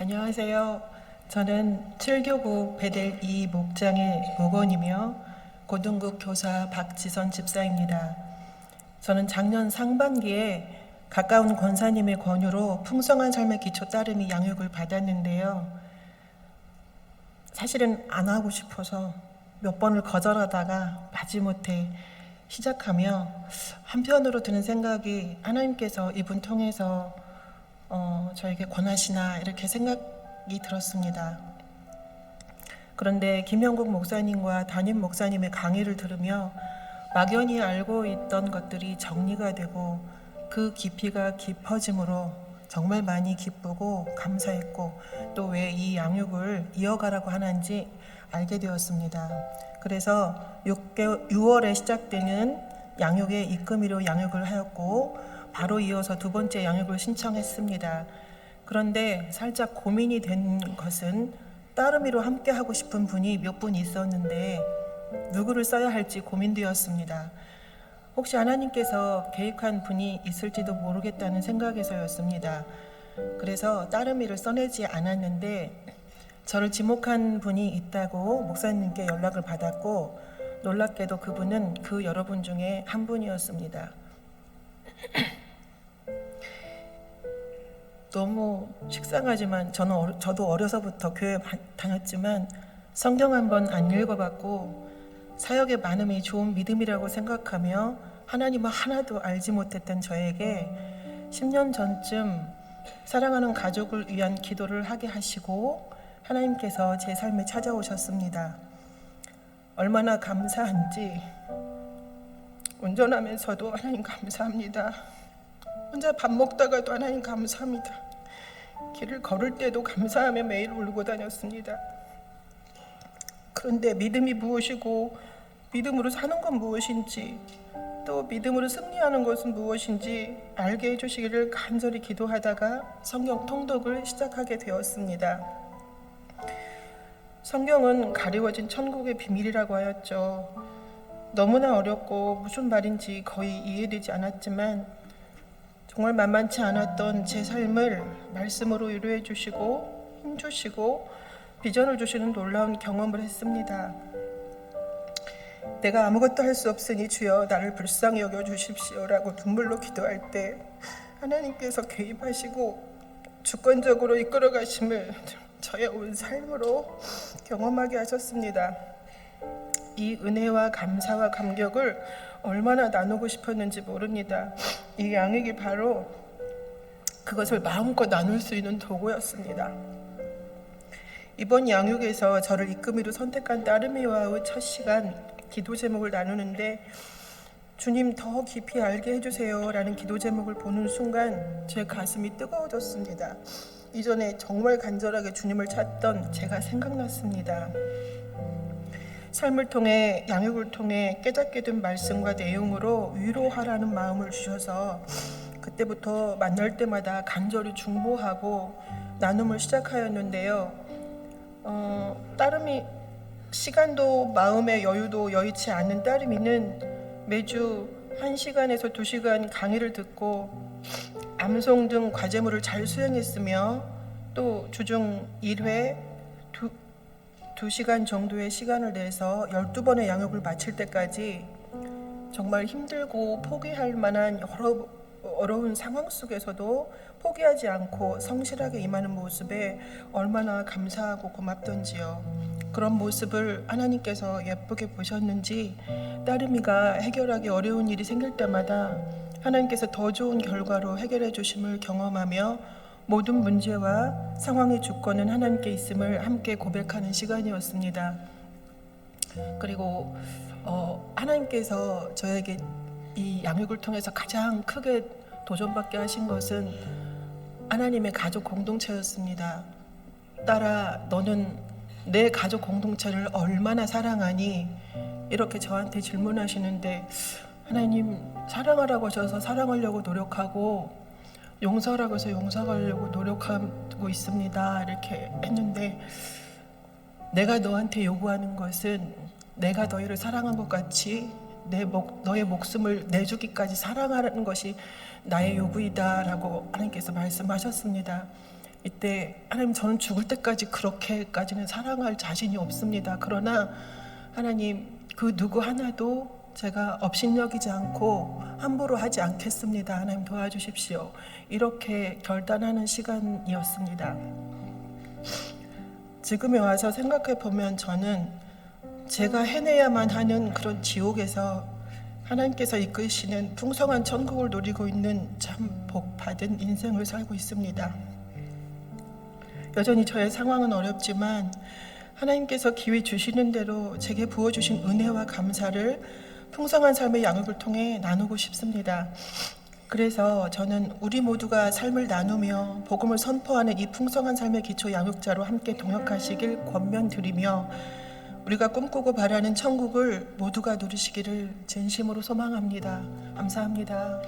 안녕하세요. 저는 7교구 베델 2 목장의 목원이며 고등국 교사 박지선 집사입니다. 저는 작년 상반기에 가까운 권사님의 권유로 풍성한 삶의 기초 따름이 양육을 받았는데요. 사실은 안 하고 싶어서 몇 번을 거절하다가 마지못해 시작하며 한편으로 드는 생각이 하나님께서 이분 통해서 어, 저에게 권하시나 이렇게 생각이 들었습니다. 그런데 김영국 목사님과 담임 목사님의 강의를 들으며 막연히 알고 있던 것들이 정리가 되고 그 깊이가 깊어짐으로 정말 많이 기쁘고 감사했고 또 왜 이 양육을 이어가라고 하는지 알게 되었습니다. 그래서 6개월, 6월에 시작되는 양육의 입금이로 양육을 하였고 바로 이어서 두 번째 양육을 신청했습니다. 그런데 살짝 고민이 된 것은 따르미로 함께 하고 싶은 분이 몇 분 있었는데 누구를 써야 할지 고민되었습니다. 혹시 하나님께서 계획한 분이 있을지도 모르겠다는 생각에서였습니다. 그래서 따르미를 써내지 않았는데 저를 지목한 분이 있다고 목사님께 연락을 받았고 놀랍게도 그분은 그 여러분 중에 한 분이었습니다. 너무 식상하지만 저는 어려- 저도 어려서부터 교회 바- 다녔지만 성경 한 번 안 읽어봤고 사역의 많음이 좋은 믿음이라고 생각하며 하나님을 하나도 알지 못했던 저에게 10년 전쯤 사랑하는 가족을 위한 기도를 하게 하시고 하나님께서 제 삶에 찾아오셨습니다. 얼마나 감사한지 운전하면서도 하나님 감사합니다. 혼자 밥 먹다가도 하나님 감사합니다. 길을 걸을 때도 감사하며 매일 울고 다녔습니다. 그런데 믿음이 무엇이고 믿음으로 사는 건 무엇인지 또 믿음으로 승리하는 것은 무엇인지 알게 해주시기를 간절히 기도하다가 성경 통독을 시작하게 되었습니다. 성경은 가리워진 천국의 비밀이라고 하였죠. 너무나 어렵고 무슨 말인지 거의 이해되지 않았지만 정말 만만치 않았던 제 삶을 말씀으로 위로해 주시고 힘 주시고 비전을 주시는 놀라운 경험을 했습니다. 내가 아무것도 할 수 없으니 주여 나를 불쌍히 여겨 주십시오라고 눈물로 기도할 때 하나님께서 개입하시고 주권적으로 이끌어 가심을 저의 온 삶으로 경험하게 하셨습니다. 이 은혜와 감사와 감격을 얼마나 나누고 싶었는지 모릅니다. 이 양육이 바로 그것을 마음껏 나눌 수 있는 도구였습니다. 이번 양육에서 저를 이끄미로 선택한 따르미와의 첫 시간 기도 제목을 나누는데 주님 더 깊이 알게 해주세요 라는 기도 제목을 보는 순간 제 가슴이 뜨거워졌습니다. 이전에 정말 간절하게 주님을 찾던 제가 생각났습니다. 삶을 통해 양육을 통해 깨닫게 된 말씀과 내용으로 위로하라는 마음을 주셔서 그때부터 만날 때마다 간절히 중보하고 나눔을 시작하였는데요. 어, 따름이 시간도 마음의 여유도 여의치 않는 따름이는 매주 1시간에서 2시간 강의를 듣고 암송 등 과제물을 잘 수행했으며 또 주중 1회 두, 2시간 정도의 시간을 내서 12번의 양육을 마칠 때까지 정말 힘들고 포기할 만한 여러 어려운 상황 속에서도 포기하지 않고 성실하게 임하는 모습에 얼마나 감사하고 고맙던지요. 그런 모습을 하나님께서 예쁘게 보셨는지 따르미가 해결하기 어려운 일이 생길 때마다 하나님께서 더 좋은 결과로 해결해 주심을 경험하며 모든 문제와 상황의 주권은 하나님께 있음을 함께 고백하는 시간이었습니다. 그리고 어, 하나님께서 저에게 이 양육을 통해서 가장 크게 도전받게 하신 것은 하나님의 가족 공동체였습니다. 딸아, 너는 내 가족 공동체를 얼마나 사랑하니? 이렇게 저한테 질문하시는데 하나님 사랑하라고 하셔서 사랑하려고 노력하고 용서하라고 해서 용서하려고 노력하고 있습니다. 이렇게 했는데 내가 너한테 요구하는 것은 내가 너희를 사랑한 것 같이 내 목, 너의 목숨을 내주기까지 사랑하라는 것이 나의 요구이다라고 하나님께서 말씀하셨습니다. 이때 하나님 저는 죽을 때까지 그렇게까지는 사랑할 자신이 없습니다. 그러나 하나님 그 누구 하나도 제가 업신여기지 않고 함부로 하지 않겠습니다. 하나님 도와주십시오. 이렇게 결단하는 시간이었습니다. 지금에 와서 생각해 보면 저는 제가 해내야만 하는 그런 지옥에서 하나님께서 이끄시는 풍성한 천국을 누리고 있는 참 복받은 인생을 살고 있습니다. 여전히 저의 상황은 어렵지만 하나님께서 기회 주시는 대로 제게 부어주신 은혜와 감사를 풍성한 삶의 양육을 통해 나누고 싶습니다. 그래서 저는 우리 모두가 삶을 나누며 복음을 선포하는 이 풍성한 삶의 기초 양육자로 함께 동역하시길 권면드리며 우리가 꿈꾸고 바라는 천국을 모두가 누리시기를 진심으로 소망합니다. 감사합니다.